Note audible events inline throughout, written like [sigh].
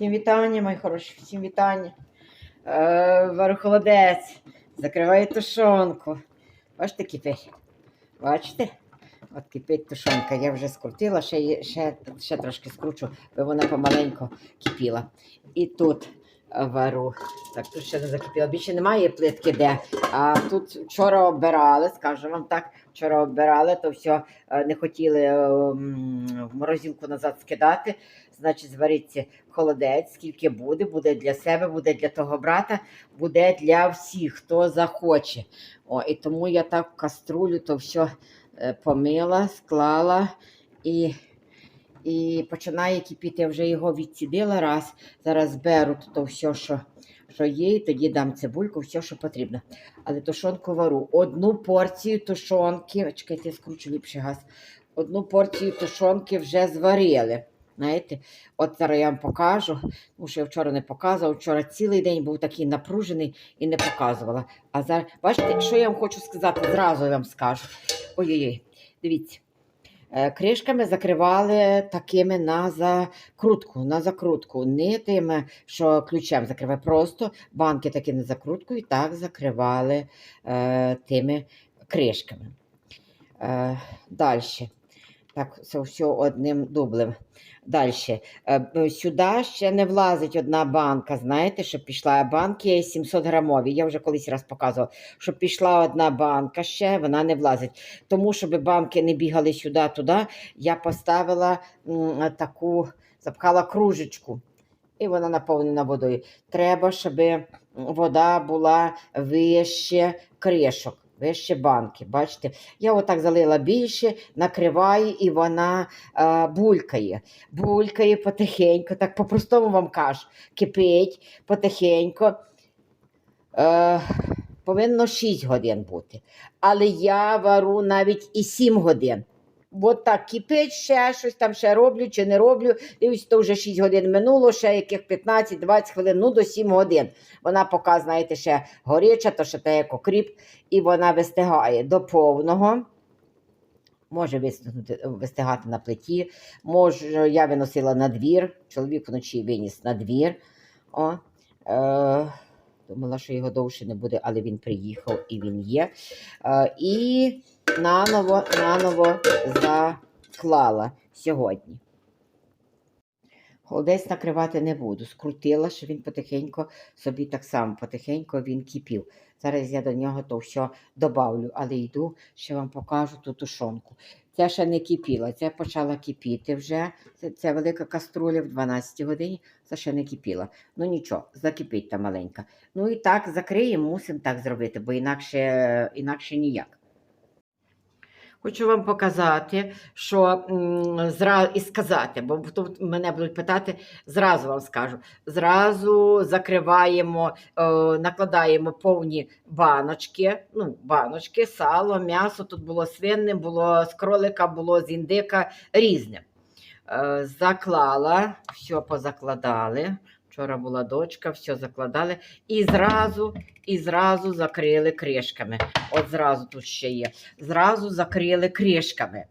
Всім вітання, мої хороші, всім вітання. Е, варю холодець, закриваю тушонку. Бачите, кипить? Бачите? От кипить тушонка. Я вже скрутила, ще, ще, ще трошки скручу, бо вона помаленько кипіла. І тут вару. Так, тут ще не закипіло. Більше немає плитки де. А тут вчора обирали, скажу вам так, вчора обирали, то все е, не хотіли е, в морозилку назад скидати. Значить, звариться холодець, скільки буде, буде для себе, буде для того брата, буде для всіх, хто захоче. О, і тому я так в каструлю то все помила, склала і, і починає кипіти. Я вже його відсідила раз. Зараз беру то все, що, що є, і тоді дам цибульку, все, що потрібно. Але тушонку вару. Одну порцію тушонки, чекайте, я скручу ліпше газ. Одну порцію тушонки вже зварили. Знаєте, от зараз я вам покажу, тому що я вчора не показувала. Вчора цілий день був такий напружений і не показувала. А зараз, бачите, що я вам хочу сказати, зразу я вам скажу. Ой-ой-ой, дивіться. Е, Кришками закривали такими на закрутку, на закрутку. Не тими, що ключем закриває. Просто банки такі на закрутку і так закривали е, тими кришками. Е, Далі. Так, це все одним дублем. Далі. Сюди ще не влазить одна банка. Знаєте, що пішла банки 700 грамові. Я вже колись раз показувала, що пішла одна банка ще, вона не влазить. Тому, щоб банки не бігали сюди-туди, я поставила таку, запхала кружечку. І вона наповнена водою. Треба, щоб вода була вище кришок, вище банки. Бачите? Я отак залила більше, накриваю, і вона е, булькає. Булькає потихеньку, так по-простому вам кажу. Кипить потихеньку. Е, повинно 6 годин бути. Але я вару навіть і 7 годин. От так кипить, ще щось там ще роблю чи не роблю. Дивлюсь, то вже 6 годин минуло, ще яких 15-20 хвилин, ну до 7 годин. Вона поки, знаєте, ще горяча, то ще те як окріп, і вона вистигає до повного. Може вистигати на плиті. Може, я виносила на двір. Чоловік вночі виніс на двір. О, е, думала, що його довше не буде, але він приїхав і він є. Е, і наново, наново заклала сьогодні. Холодець накривати не буду. Скрутила, що він потихеньку собі так само, потихеньку він кипів. Зараз я до нього то все добавлю, але йду, ще вам покажу ту тушонку. Ця ще не кипіла, ця почала кипіти вже. Це, це велика каструля в 12 годині, це ще не кипіла. Ну нічого, закипить та маленька. Ну і так закриємо, мусимо так зробити, бо інакше, інакше ніяк. Хочу вам показати, що і сказати, бо тут мене будуть питати, зразу вам скажу. Зразу закриваємо, е, накладаємо повні баночки, ну, баночки, сало, м'ясо. Тут було свинне, було з кролика, було з індика, різне. Е, заклала, все позакладали. Вчора була дочка, все закладали. І зразу, і зразу закрили кришками. От зразу тут ще є. Зразу закрили кришками.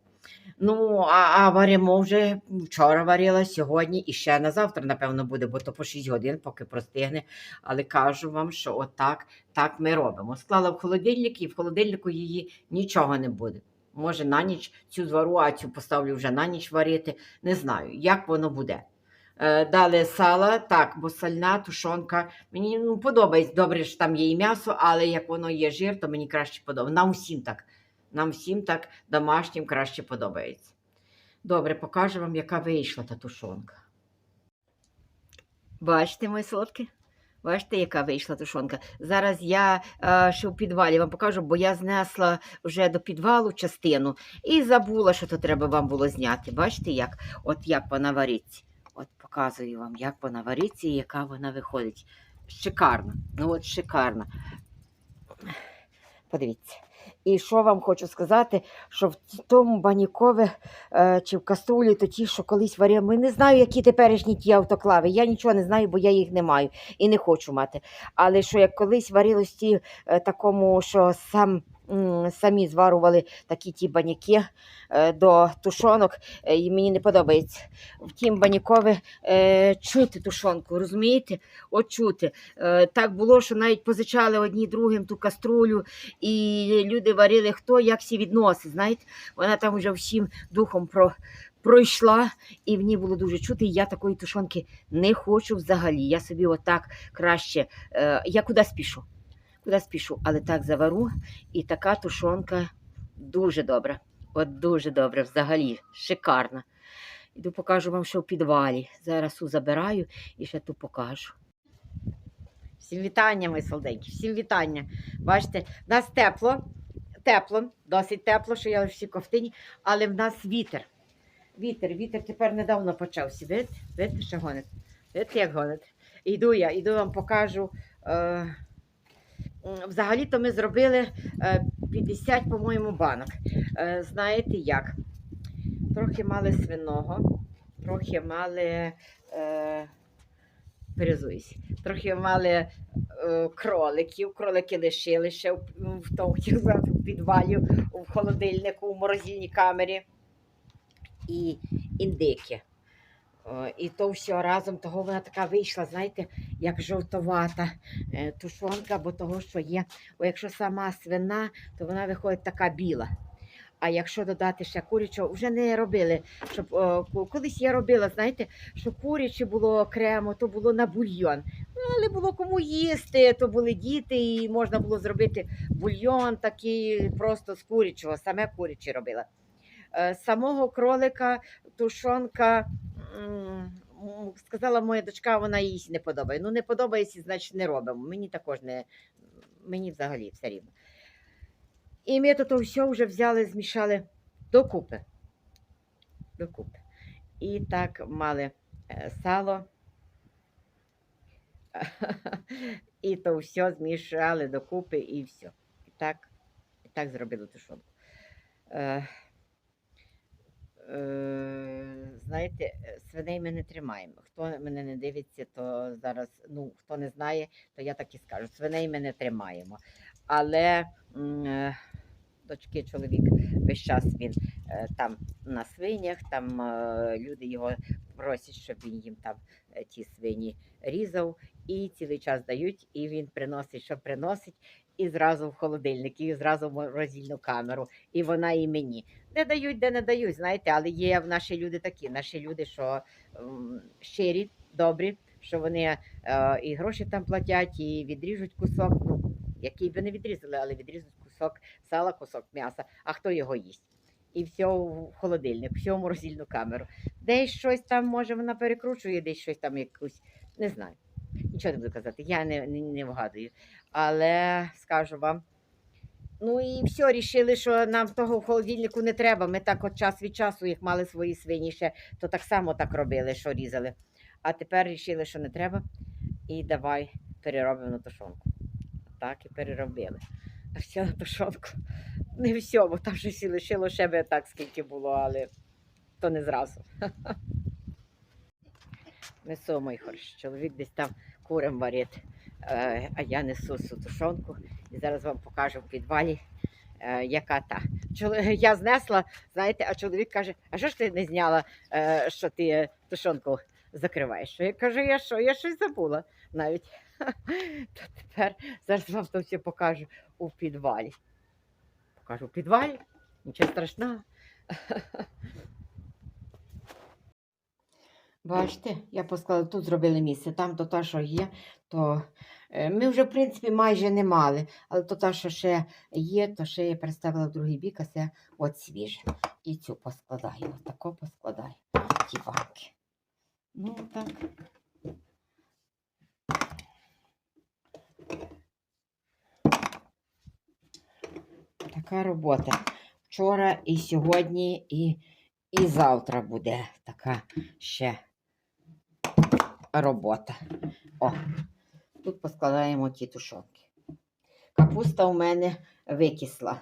Ну, а, а варимо вже вчора варила, сьогодні і ще на завтра, напевно, буде, бо то по 6 годин, поки простигне. Але кажу вам, що отак так ми робимо. Склала в холодильник і в холодильнику її нічого не буде. Може, на ніч цю звару, а цю поставлю вже на ніч варити. Не знаю, як воно буде. Е, Далі сала, так, бо сальна тушонка. Мені ну, подобається добре, що там є і м'ясо, але як воно є жир, то мені краще подобається. Нам всім так. Нам всім так домашнім краще подобається. Добре, покажу вам, яка вийшла та тушонка. Бачите, мої солодкі? Бачите, яка вийшла тушонка. Зараз я е, ще в підвалі вам покажу, бо я знесла вже до підвалу частину і забула, що то треба вам було зняти. Бачите, як? От як вона вариться. От показую вам, як вона вариться і яка вона виходить. Шикарна. Ну от шикарна. Подивіться. І що вам хочу сказати, що в тому банікове е, чи в каструлі, то ті, що колись варили, ми не знаю, які теперішні ті автоклави. Я нічого не знаю, бо я їх не маю і не хочу мати. Але що як колись варилось ті е, такому, що сам самі зварували такі ті баняки е, до тушонок, е, і мені не подобається. В тім банякові е, чути тушонку, розумієте? От так було, що навіть позичали одні другим ту каструлю, і люди варили хто як сі відносить. Знаєте, вона там вже всім духом про, пройшла, і в ній було дуже чути. І я такої тушонки не хочу взагалі. Я собі отак краще. Е, я куди спішу? Куди спішу, але так завару, і така тушонка дуже добра. От дуже добре, взагалі, шикарна. Іду покажу вам, що в підвалі. Зараз ту забираю і ще ту покажу. Всім вітання, мої солденьки, всім вітання. Бачите, в нас тепло, тепло, досить тепло, що я всі ковтині, але в нас вітер. Вітер, вітер тепер недавно почався. Видите, видите, що гонить? Видите, як гонить? Іду я, іду вам покажу. Е, Взагалі-то ми зробили е, 50, по-моєму, банок. Е, Знаєте як? Трохи мали свиного, трохи мали. Е, перезуюсь, трохи мали е, кроликів. Кролики лишили ще в, в тому [laughs] в підвалі, в холодильнику, в морозильній камері. І індики. О, і то все разом, того вона така вийшла, знаєте, як жовтовата е, тушонка, бо того, що є. О, якщо сама свина, то вона виходить така біла. А якщо додати ще курячого, вже не робили. Щоб, о, колись я робила, знаєте, що куряче було окремо, то було на бульйон. Ну, але було кому їсти, то були діти, і можна було зробити бульйон такий просто з курячого, саме куряче робила. Е, Самого кролика, тушонка, сказала моя дочка, вона їй не подобає. Ну, не подобається, значить не робимо. Мені також не, мені взагалі все рівно. І ми тут все вже взяли, змішали докупи. Докупи. І так мали е, сало. [laughs] І то все змішали докупи і все. І так, і так зробили тушонку. Е, знаєте, свиней ми не тримаємо. Хто мене не дивиться, то зараз, ну, хто не знає, то я так і скажу. Свиней ми не тримаємо. Але е, дочки чоловік весь час він е, там на свинях, там люди його просять, щоб він їм там ті свині різав, і цілий час дають, і він приносить, що приносить, і зразу в холодильник, і зразу в морозильну камеру, і вона і мені. Не дають, де не дають, знаєте, але є в наші люди такі, наші люди, що щирі, добрі, що вони е, і гроші там платять, і відріжуть кусок, ну, який би не відрізали, але відріжуть кусок сала, кусок м'яса, а хто його їсть? І все в холодильник, все в морозильну камеру. Десь щось там, може, вона перекручує, десь щось там якусь, не знаю. Нічого не буду казати, я не, не, не вгадую. Але скажу вам. Ну і все, рішили, що нам того в холодильнику не треба. Ми так от час від часу, як мали свої свині ще, то так само так робили, що різали. А тепер рішили, що не треба. І давай переробимо на тушонку. Так і переробили. А все на тушонку. Не все, бо там ще всі лишило ще би так, скільки було, але то не зразу. [laughs] Несу, мої хороші. Чоловік десь там курем варить, е, а я несу тушонку. І зараз вам покажу в підвалі, е, яка та. [laughs] Я знесла, знаєте, а чоловік каже: а що ж ти не зняла, е, що ти тушонку закриваєш? Я кажу, я що? Я щось забула навіть. [laughs] То тепер зараз вам то все покажу у підвалі. Покажу у підвалі, нічого страшного. [laughs] Бачите, я посклала, тут зробили місце, там то те, що є, то е, ми вже, в принципі, майже не мали, але то те, що ще є, то ще я переставила в другий бік, а це от свіже. І цю поскладаю, отако поскладаю, ті банки. Ну, так. Така робота. Вчора і сьогодні, і, і завтра буде така ще робота. О, тут поскладаємо ті тушонки. Капуста у мене викисла.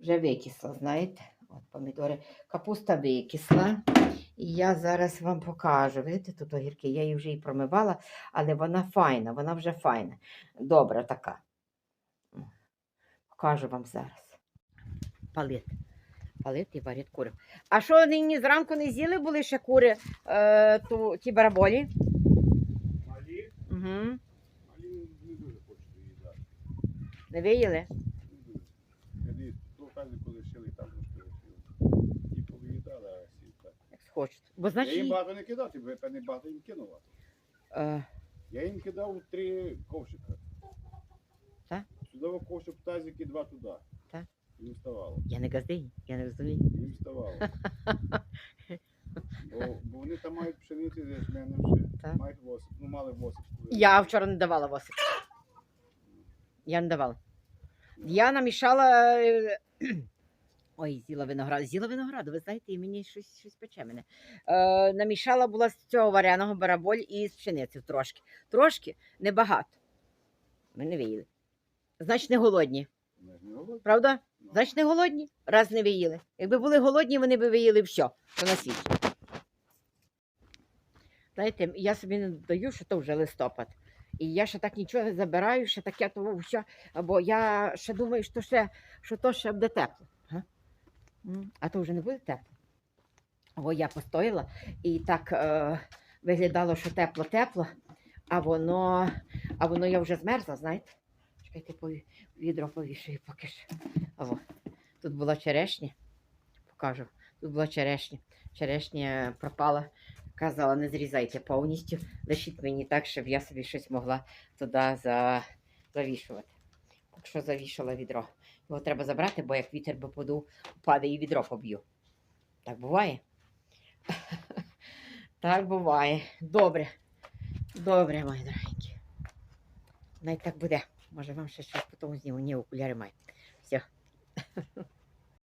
Вже викисла, знаєте? От помідори. Капуста викисла. І я зараз вам покажу. Видите, тут огірки, я її вже і промивала, але вона файна, вона вже файна. Добра така. Покажу вам зараз. палити. Палити і варять кури. А що нині зранку не з'їли були ще кури, е, ту, ті бараболі? Угу. не дуже хочуть їдати. Не виїли? Не дуже. Ту тазику лишили там трошки. Ті повиїдали, а всі так. Як хочуть. Бо Я їм багато не кидав, бо я не багато їм кинула. Е, Я їм кидав три ковшика. Так? Сюди ковшик в тазик і два туди. Так. Їм вставало. я не газдині, я не розумію. Їм вставало. [laughs] Бо, бо вони там мають пшениці з ячменем ще. Так. Мають восип. Ну, мали восип. Я вчора не давала восип. Я не давала. Я намішала. е, [clears throat] Ой, з'їла виноград. З'їла винограду, ви знаєте, і мені щось, щось пече мене. Е, намішала була з цього вареного бараболь і з пшениці трошки. Трошки, небагато. Ми не виїли. Значить, не голодні. Вони не голодні. Правда? Ну. Значить, не голодні, раз не виїли. Якби були голодні, вони б виїли все, що на світі. Знаєте, я собі не даю, що то вже листопад. І я ще так нічого не забираю, ще таке то все, бо я ще думаю, що, ще, що то ще буде тепло. Га? А то вже не буде тепло. Бо я постояла і так е, виглядало, що тепло-тепло, а воно, а воно я вже змерзла, знаєте. Чекайте, відро повішую поки що. Аво. Тут була черешня. Покажу. Тут була черешня. Черешня пропала. Казала, не зрізайте повністю. Лишіть мені так, щоб я собі щось могла туди за... завішувати. Так що завішала відро. Його треба забрати, бо як вітер би подув, впаде і відро поб'ю. Так буває? [laughs] Так буває. Добре. Добре, мої дорогенькі. Навіть так буде. Може вам ще щось потім зніму. Ні, окуляри маю. Все. [laughs]